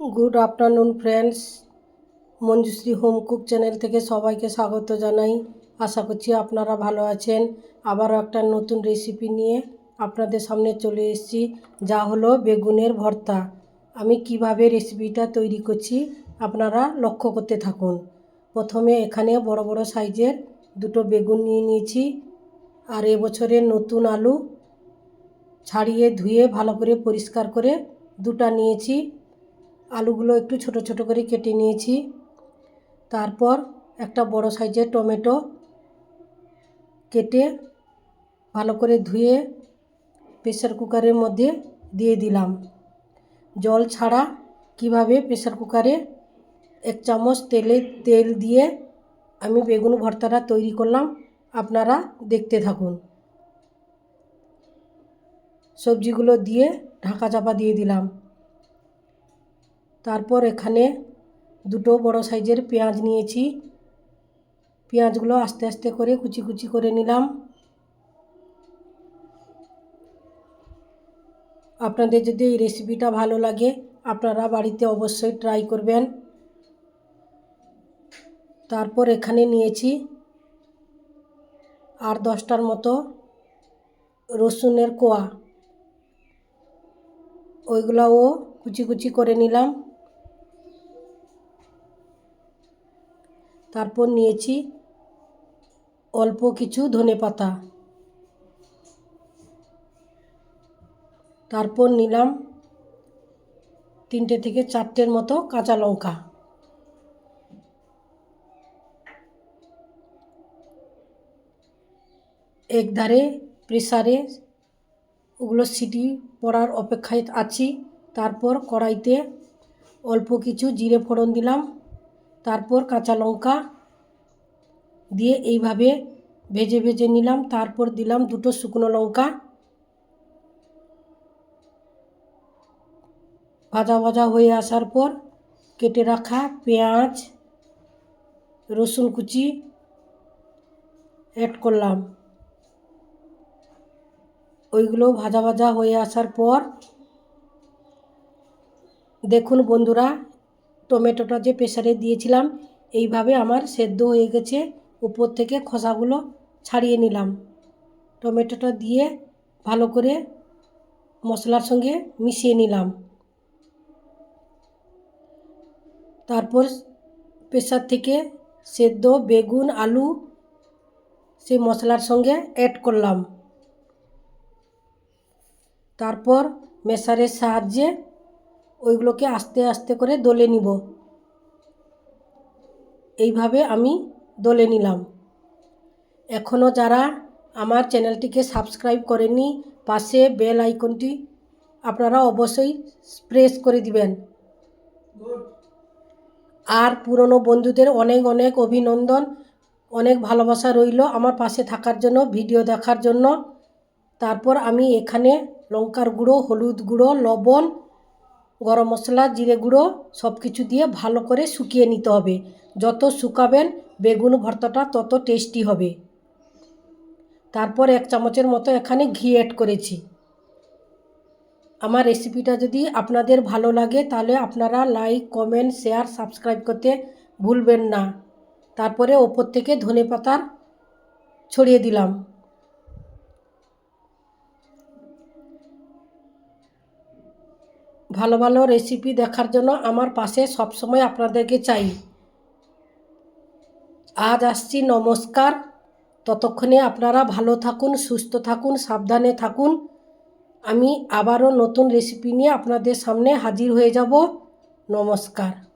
Good afternoon, friends. Manjushree home cook channel থেকে সবাইকে স্বাগত জানাই। আশা করছি আপনারা ভালো আছেন। আবারও একটা নতুন রেসিপি নিয়ে আপনাদের সামনে চলে এসেছি, যা হলো বেগুনের ভর্তা। আমি কীভাবে রেসিপিটা তৈরি করছি আপনারা লক্ষ্য করতে থাকুন। প্রথমে এখানে বড় বড় সাইজের দুটো বেগুন নিয়ে নিয়েছি, আর এবছরের নতুন আলু ছাড়িয়ে ধুয়ে ভালো করে পরিষ্কার করে দুটা নিয়েছি। আলুগুলো একটু ছোট ছোট করে কেটে নিয়েছি। তারপর একটা বড় সাইজের টমেটো কেটে ভালো করে ধুয়ে প্রেসার কুকারের মধ্যে দিয়ে দিলাম। জল ছাড়া কীভাবে প্রেসার কুকারে এক চামচ তেলে তেল দিয়ে আমি বেগুন ভর্তাটা তৈরি করলাম, আপনারা দেখতে থাকুন। সবজিগুলো দিয়ে ঢাকা চাপা দিয়ে দিলাম। তারপর এখানে দুটো বড় সাইজের পেঁয়াজ নিয়েছি। পেঁয়াজগুলো আস্তে আস্তে করে কুচি কুচি করে নিলাম। আপনাদের যদি এই রেসিপিটা ভালো লাগে, আপনারা বাড়িতে অবশ্যই ট্রাই করবেন। তারপর এখানে নিয়েছি আর দশটার মতো রসুনের কোয়া। ওইগুলাও কুচি কুচি করে নিলাম। তারপর নিয়েছি অল্প কিছু ধনে পাতা। তারপর নিলাম তিনটে থেকে চারটের মতো কাঁচা লঙ্কা। এক ধারে প্রেসারে ওগুলো সিটি পড়ার অপেক্ষায় আছি। তারপর কড়াইতে অল্প কিছু জিরে ফোড়ন দিলাম। তারপর কাঁচা লঙ্কা দিয়ে এইভাবে ভেজে ভেজে নিলাম। তারপর দিলাম দুটো শুকনো লঙ্কা। ভাজা ভাজা হয়ে আসার পর কেটে রাখা পেঁয়াজ, রসুন কুচি অ্যাড করলাম। ওইগুলো ভাজা ভাজা হয়ে আসার পর দেখুন বন্ধুরা টমেটোটা যে প্রেসারে দিয়েছিলাম, এইভাবে আমার সেদ্ধ হয়ে গেছে। উপর থেকে খোসাগুলো ছাড়িয়ে নিলাম। টমেটোটা দিয়ে ভালো করে মশলার সঙ্গে মিশিয়ে নিলাম। তারপর প্রেসার থেকে সেদ্ধ বেগুন, আলু সেই মশলার সঙ্গে অ্যাড করলাম। তারপর মেশারের সাহায্যে ওইগুলোকে আস্তে আস্তে করে দলে নিব। এইভাবে আমি দলে নিলাম। এখনও যারা আমার চ্যানেলটিকে সাবস্ক্রাইব করেননি, পাশে বেল আইকনটি আপনারা অবশ্যই প্রেস করে দিবেন। আর পুরনো বন্ধুদের অনেক অনেক অভিনন্দন, অনেক ভালোবাসা রইল আমার পাশে থাকার জন্য, ভিডিও দেখার জন্য। তারপর আমি এখানে লঙ্কার গুঁড়ো, হলুদ গুঁড়ো, লবণ গরম মশলা, জিরে গুঁড়ো সব কিছু দিয়ে ভালো করে শুকিয়ে নিতে হবে। যত শুকাবেন বেগুন ভর্তাটা তত টেস্টি হবে। তারপর এক চামচের মতো এখানে ঘি অ্যাড করেছি। আমার রেসিপিটা যদি আপনাদের ভালো লাগে তাহলে আপনারা লাইক কমেন্ট শেয়ার সাবস্ক্রাইব করতে ভুলবেন না। তারপরে ওপর থেকে ধনে পাতার ছড়িয়ে দিলাম। ভালো ভালো রেসিপি দেখার জন্য আমার পাশে সবসময় আপনাদেরকে চাই। আজ আসছি, নমস্কার। ততক্ষণে আপনারা ভালো থাকুন, সুস্থ থাকুন, সাবধানে থাকুন। আমি আবারও নতুন রেসিপি নিয়ে আপনাদের সামনে হাজির হয়ে যাব। নমস্কার।